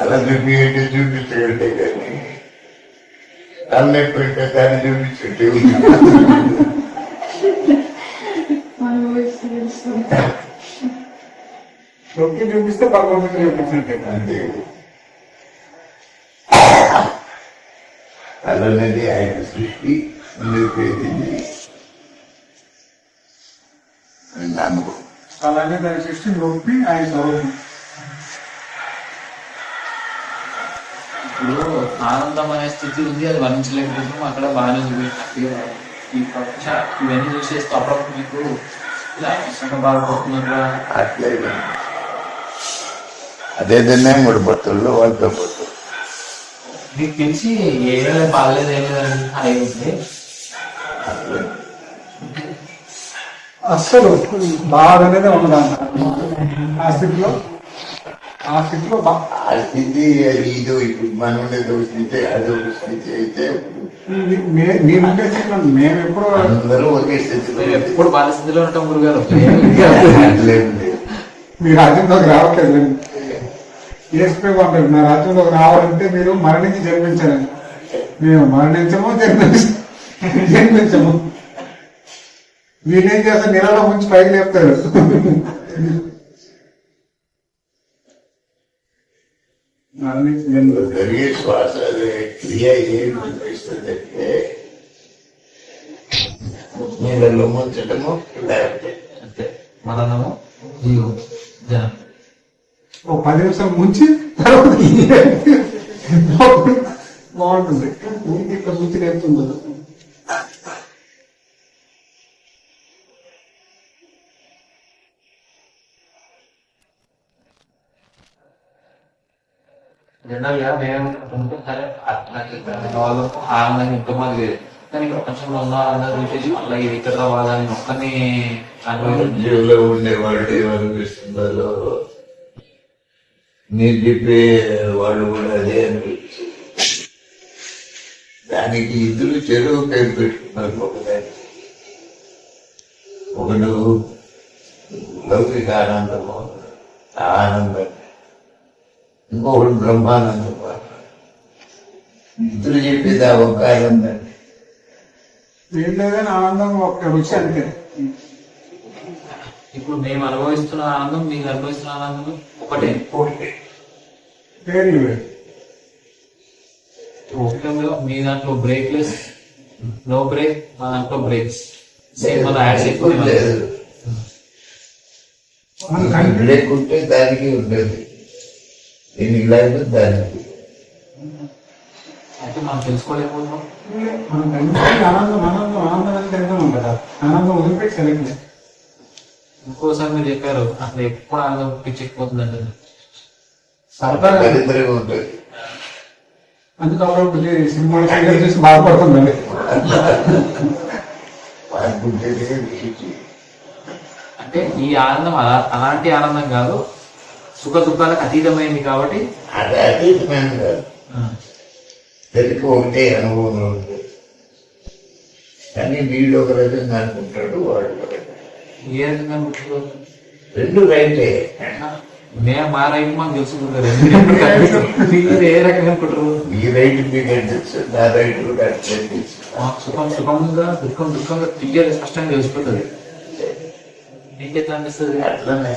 అలా చూపించండి చూపించగంటే కానీ తలనొప్పి పెట్టే దాన్ని చూపించండి నొక్కి చూపిస్తే భగవంతుడు చూపించినట్టే అంతే అలానేది ఆయన సృష్టి నిలిపేది నమ్మకం అలాగే దాని సృష్టి నొప్పి ఆయన స్వరూపం ఇప్పుడు ఆనందం అనే స్థితి ఉంది అది వర్ణించలేకపోతున్నాం. అక్కడ బాగానే చూపించారు ఈ ప్రపంచ ఇవన్నీ చూసేస్తే అప్పుడప్పుడు మీకు ఇలా బాధపడుతున్నట్లా అట్లే అదేదన్నా మూడు బతుల్లో వాళ్ళతో పోతారు మీకు తెలిసి ఏదో బాగలేదు ఏం ఉంది అట్లే అస్సలు బాధ అనేది ఉండదు ఆ స్థితిలో ఆ స్థితిలో బా- ఆ స్థితి ఇదో ఇప్పుడు మనం ఉండేది ఒక స్థితి అదో ఒక స్థితి అయితే స్థితిలో మేము ఎప్పుడు అందరూ ఒకే స్థితిలో మీరు ఎప్పుడు బాధ స్థితిలో ఉంటాం గురుగారు? అట్లేం లేదు మీ రాజ్యంలోకి రావట్లేదు ఏసుపై అంటారు నా రాజ్యంలోకి రావాలంటే మీరు మరణించి జన్మించాలని మేము మరణించము జన్మించ జన్మించము. మీరేం చేస్తారు? నీళ్ళలో ముంచి పైకి లేపుతారు మరణించి జన్మ జరిగే శ్వాస అదే క్రియ ఏం చూపిస్తుందంటే నీళ్ళలో ముంచటము లేకపోతే అంతే. మనము జీవం జనం. ఓ పది నిమిషాలు ముంచి తర్వాత బాగుంటుంది. ఊరికి ముంచి లేపుతుంది జనరల్ మేము అనుకుంటే సరే నాకు వాళ్ళు ఆనందంగా ఎంతో మంది కానీ ప్రపంచంలో ఉన్నారన్నారు వాళ్ళందరూ చూసేసి మళ్ళీ ఇది ఇక్కడ రావాలని ఒక్కని అనుభవం జీవులో ఉండేవాళ్ళు ఏమనిపిస్తుందో మీరు చెప్పే వాళ్ళు కూడా అదే అనిపిస్తుంది. దానికి ఇద్దరు చెరువు పేరు పెట్టుకున్నారు ఒకదాన్ని ఒకడు లౌకిక ఆనందము ఆనందం. ఇంకొకడు బ్రహ్మానందం ఇద్దరు చెప్పేది ఆ ఒక ఆనందం లేదని ఆనందం ఒక రుచి అంతే ఇప్పుడు మేము అనుభవిస్తున్న ఆనందం మీకు అనుభవిస్తున్న ఆనందం ఒకటే. మీ దాంట్లో బ్రేక్లెస్ నో బ్రేక్ మా దాంట్లో బ్రేక్స్. సేమ్ మన యాడ్స్ ఎక్కువ లేదు మనం కనిపి లేకుంటే దానికి ఉండదు. దీనికి లేకపోతే దానికి అయితే మనం తెలుసుకోలేకపోతున్నాం మనం ఆనందం ఆనందం ఆనందం కదా ఆనందం వదిలిపెట్టి ఇంకోసారి మీరు చెప్పారు అసలు ఎప్పుడు ఆనందం పిచ్చెక్కిపోతుందంటే సరదాగా దరిద్రంగా ఉంటుంది. అందుకు అప్పుడప్పుడు సినిమా సీరియల్ చూసి బాధపడుతుందండి. అంటే ఈ ఆనందం అలా- అలాంటి ఆనందం కాదు సుఖ దుఃఖాలకు అతీతమైంది కాబట్టి అది అతీతమైన తెలిపి ఒకటే అనుభవంలో ఉంటుంది కానీ వీడు ఒక రకంగా అనుకుంటాడు వాడు ఏ రకంగా అనుకుంటున్నారు? రెండు రైతే మేము మా రైతు మాకు తెలుసుకుంటారు ఏ రకంగా అనుకుంటారు? ఈ రైతు మీకు అనిపిస్తుంది నా రైతు కూడా మాకు సుఖం సుఖంగా దుఃఖం దుఃఖంగా క్లియర్ స్పష్టంగా తెలిసిపోతుంది. మీకు ఎట్లా అనిపిస్తుంది అట్లనే.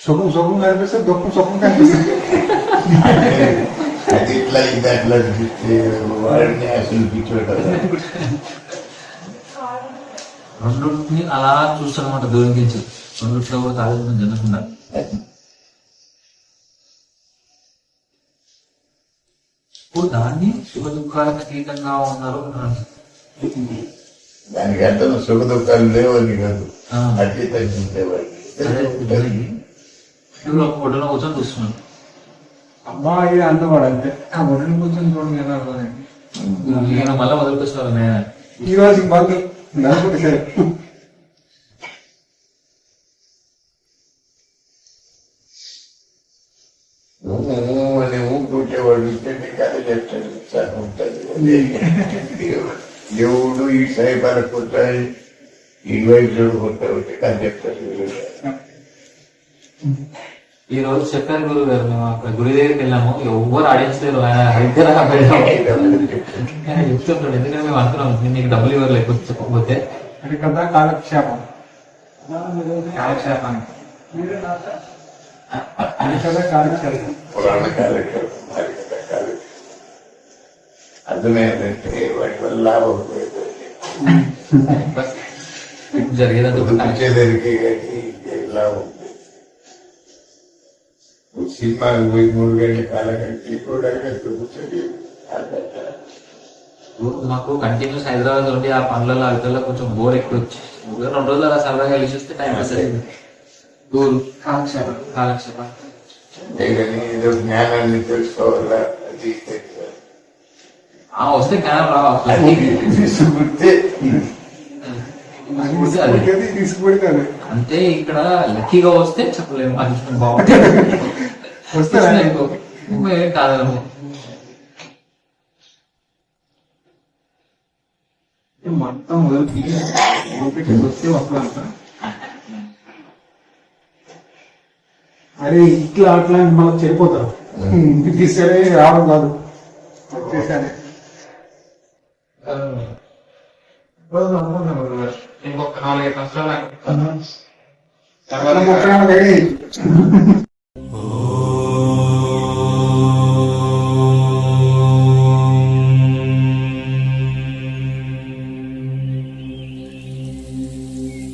సుఖం సుఖం కనిపిస్తే దుఃఖం సుఖం కనిపిస్తుంది అది ఇట్లా ఇది అట్లా అనిపిస్తే వాడిని అసలు పిచ్చోడు రెండుని అలా చూస్తారన్నమాట దూరం నుంచి రెండుట్లో కూడా తాగడం జరగకుండా ఇప్పుడు దాన్ని సుఖ దుఃఖాలకు అతీతంగా ఉన్నారు. దానికి అర్థం సుఖ దుఃఖాలు లేవని కాదు. అతీతంగా ఉండేవాడికి ఒక ఫోటోలో కూర్చొని చూస్తున్నాను అబ్బాయి అందవాడు అంతే ఆ ఒడ్లు కూర్చొని చూడండి ఎలా. ఈయన మళ్ళీ మొదలుకొచ్చినారు నేను ఈ రోజు బంధు దేవుడు ఈ సైబర్ కొట్టాలి ఈ వైద్యుడు కొట్టాలి అని చెప్తాడు. ఈ రోజు చెప్పారు గురువు గారు మేము అక్కడ గుడి దగ్గరికి వెళ్ళాము. ఎవ్వరు ఆడియన్స్ లేరు ఆయన చెప్తుంటాడు ఎందుకంటే మేము అనుకున్నాం నీకు డబ్బులు ఇవ్వరు లేకపోతే చెప్పకపోతే. అది కదా కాలక్షేపం. కాలక్షేపానికి. అది కదా కాలక్షేపం. పురాణ కార్యక్రమం అర్థమైందంటే వాటి వల్ల లాభం లేదు బస్ సినిమాకి పోయి మూడు గంటల కాలం కూడా కూర్చొని మాకు కంటిన్యూస్ హైదరాబాద్ ఉండి ఆ పనులలో అవితల్లో కొంచెం బోర్ ఎక్కువ వచ్చి రెండు రోజులు అలా సరదాగా వెళ్ళి చూస్తే టైం పాస్ అయింది టూర్ కాలక్షేపం. కాలక్షేపం. ఏదో జ్ఞానాన్ని తెలుసుకోవాలా? అది వస్తే జ్ఞానం రావు? అది తీసుకుంటే. ఇక్కడ లక్కీగా వస్తే చెప్పలేము. అది బాగుంటుంది వస్తే మేమేం కాదనము. మొత్తం ఓపిక వస్తే అరే ఇట్లా అట్లా అని మళ్ళీ చెడిపోతారు. ఇంటికి తీసుకెళ్ళి రావడం కాదు. వచ్చేసారి ఇంకొక నాలుగైదు సంవత్సరాలు